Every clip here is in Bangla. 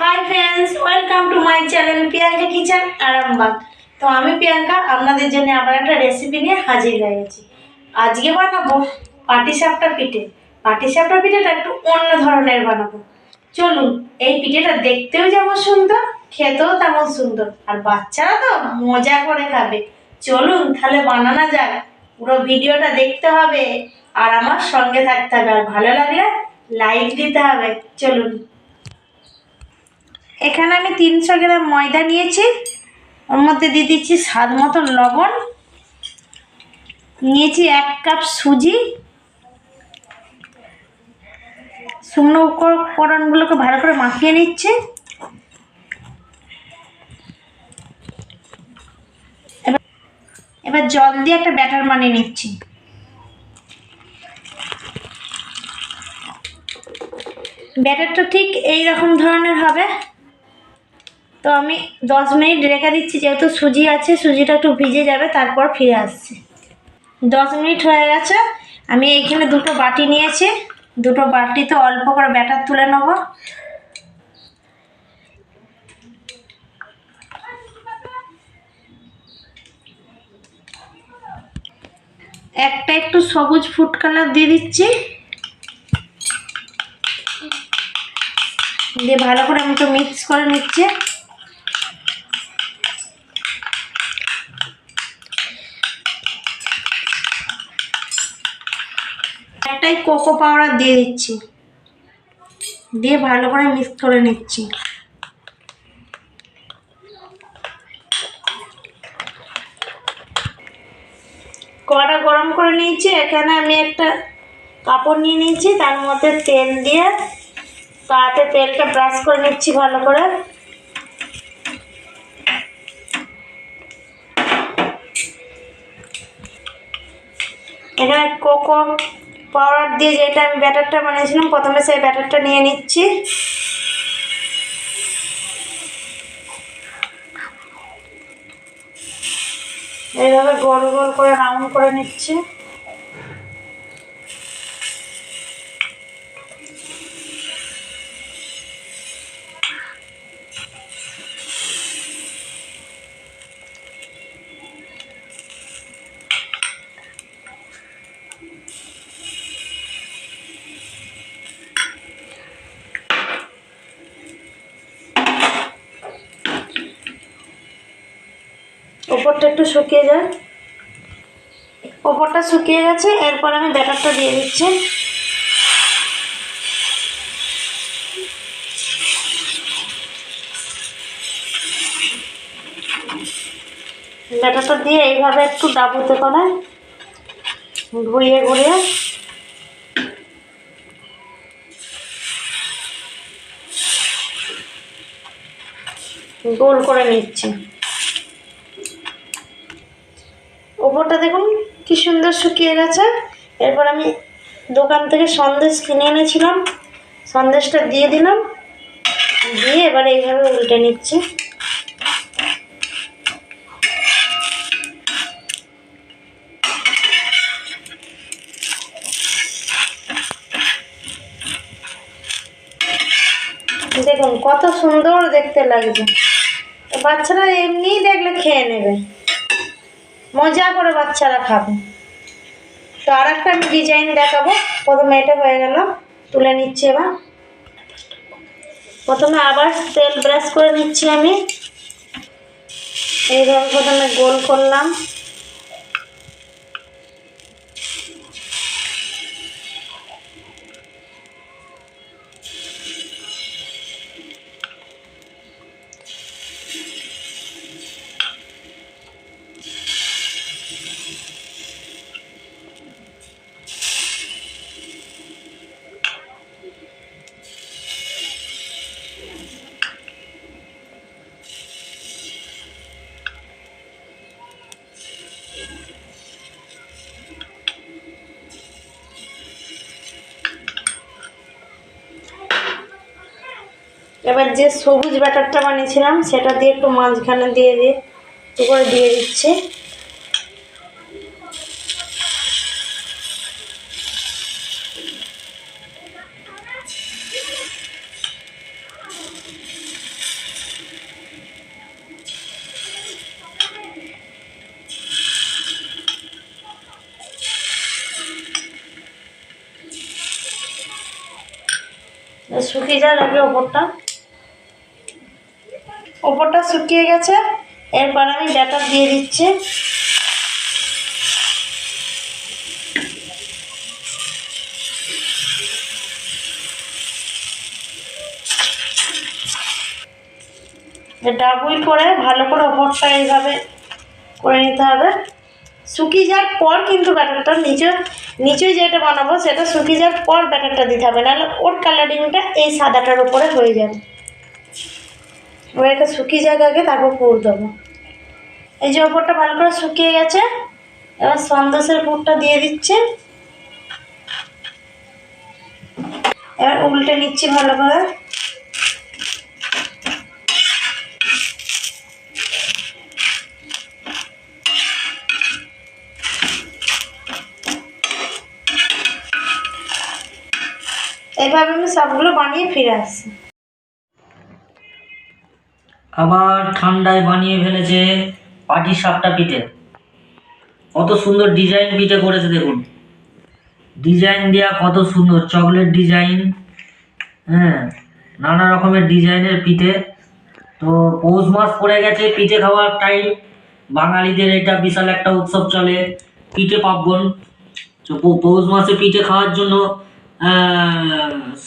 Hi friends welcome to my channel Priyanka kitchen Arambagh তো আমি প্রিয়াঙ্কা, আপনাদের জন্য আবার একটা রেসিপি নিয়ে হাজির হয়ে গেছি। আজকে বানাবো পাটিসাপটা পিঠে। পাটিসাপটা পিঠেটা একটু অন্য ধরনের বানাবো। চলুন, এই পিঠেটা দেখতেও যেমন সুন্দর, খেতেও তেমন সুন্দর। আর বাচ্চারা তো মজা করে খাবে। চলুন, তাহলে বানানো যাক। পুরো ভিডিওটা দেখতে হবে। আর আমার সঙ্গে থাকতে হবে। আর ভালো লাগলে লাইক দিতে হবে। চলুন। এখানে আমি তিনশো গ্রাম ময়দা নিয়েছি। ওর মধ্যে দিয়ে দিচ্ছি স্বাদ মতো লবণ। নিয়েছি এক কাপ সুজি। শুকনো উপকরণগুলোকে ভালো করে মাখিয়ে নিচ্ছে। এবার জল দিয়ে একটা ব্যাটার বানিয়ে নিচ্ছি। ব্যাটারটা ঠিক এই রকম ধরনের হবে। তো আমি দশ মিনিট রেখে দিচ্ছি, যেহেতু সুজি আছে, সুজিটা একটু ভিজে যাবে, তারপর ফিরে আসছি। দশ মিনিট হয়ে গেছে, আমি এইখানে দুটো বাটি নিয়েছি। দুটো বাটিতে অল্প করে ব্যাটার তুলে নেব। একটা একটু সবুজ ফুড কালার দিয়ে দিচ্ছি। দিয়ে ভালো করে আমি একটু মিক্স করে নিচ্ছে। কোকো পাউডার দিয়ে দিচ্ছি। দিয়ে ভালো করে মিক্স করে নিচ্ছি। কড়া গরম করে নিয়েছি। এখানে আমি একটা কাপড় নিয়ে নিয়েছি। তার মধ্যে তেল দিয়ে তাতে তেলটা ব্রাশ করে নিচ্ছি ভালো করে। এখানে কোকো পাউডার দিয়ে যেটা আমি ব্যাটারটা বানিয়েছিলাম, প্রথমে সেই ব্যাটারটা নিয়ে নিচ্ছি। এইভাবে গোল গোল করে রাউন্ড করে নিচ্ছি। ওপরটা একটু শুকিয়ে যায় ওপরটা শুকিয়ে গেছে, এরপর আমি ব্যাটারটা দিয়ে দিচ্ছি। ব্যাটারটা দিয়ে এইভাবে একটু ডাবুতে করে, ঘুরিয়ে ঘুরিয়ে। গোল করে নিচ্ছি। ওপরটা দেখুন, কি সুন্দর শুকিয়ে গেছে। এরপর আমি দোকান থেকে সন্দেশ কিনে এনেছিলাম। সন্দেশটা দিয়ে দিলাম। দিয়ে এবার এইভাবে উল্টে নিচ্ছি। দেখুন, কত সুন্দর দেখতে লাগছে। তো বাচ্চারা এমনিই দেখলে খেয়ে নেবে। মজা করে বাচ্চারা খাবে। তো আর একটা আমি ডিজাইন দেখাবো। প্রথমে এটা হয়ে গেল, তুলে নিচ্ছি এবার। প্রথমে আবার তেল ব্রাশ করে নিচ্ছি আমি। এইভাবে প্রথমে গোল করলাম। এবার যে সবুজ ব্যাটারটা বানিয়েছিলাম, সেটা দিয়ে একটু মাঝখানে দিয়ে দিয়ে একটু করে দিয়ে দিচ্ছি। শুকিয়ে যাওয়ার আগে ওপরটা। ওপরটা শুকিয়ে গেছে। এরপর আমি ব্যাটার দিয়ে দিচ্ছি। ডাবল করে ভালো করে ওপরটা এইভাবে করে নিতে হবে। শুকিয়ে যাওয়ার পর কিন্তু ব্যাটারটা নিচে নিচে যেটা বানাবো সেটা শুকিয়ে যাওয়ার পর ব্যাটারটা দিতে হবে। নাহলে ওর কালারিংটা এই সাদাটার উপরে হয়ে যাবে। এবার এটা শুকিয়ে যাক আগে, তারপর পুর দেবো। এই যে ওপরটা ভালো করে শুকিয়ে গেছে, এবার সন্দেশের পুরটা দিয়ে দিচ্ছে। এবার উল্টে নিচ্ছি ভালো করে। এভাবে আমি সবগুলো বানিয়ে ফিরে আসছি। আবার ঠান্ডায় বানিয়ে ফেলেছে পাটি সাপটা পিঠে। কত সুন্দর ডিজাইন পিঠে করেছে দেখুন। ডিজাইন দেওয়া কত সুন্দর, চকলেট ডিজাইন হ্যাঁ নানা রকমের ডিজাইনের পিঠে। তো পৌষ মাস পড়ে গেছে, পিঠে খাওয়ার টাইম বাঙালিদের এটা বিশাল একটা উৎসব চলে, পিঠে পার্বণ। তো পৌষ মাসে পিঠে খাওয়ার জন্য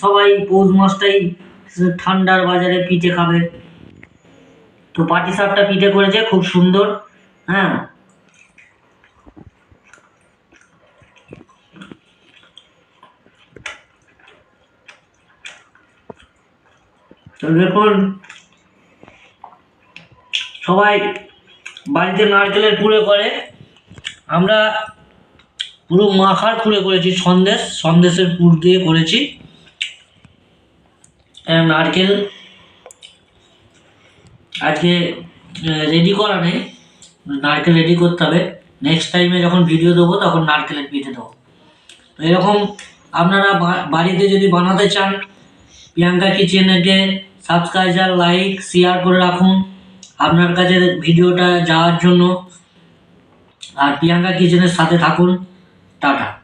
সবাই পৌষ মাসটাই ঠান্ডার বাজারে পিঠে খাবে। তো পাটি সাপটা পিঠে করেছে, খুব সুন্দর হ্যাঁ। দেখুন, সবাই বাড়িতে নারকেলের পুরে করে। আমরা পুরো মাখার পুরে করেছি সন্দেশ, সন্দেশের পুর দিয়ে করেছি। নারকেল আজকে রেডি করা নেই। নারকেল রেডি করতে হবে। নেক্সট টাইমে যখন ভিডিও দেবো, তখন নারকেলের পিঠে দেবো। তো এরকম আপনারা বাড়িতে যদি বানাতে চান, প্রিয়াঙ্কা কিচেনকে সাবস্ক্রাইবার লাইক শেয়ার করে রাখুন। আপনার কাছে ভিডিওটা যাওয়ার জন্য। আর প্রিয়াঙ্কা কিচেনের সাথে থাকুন। টাটা।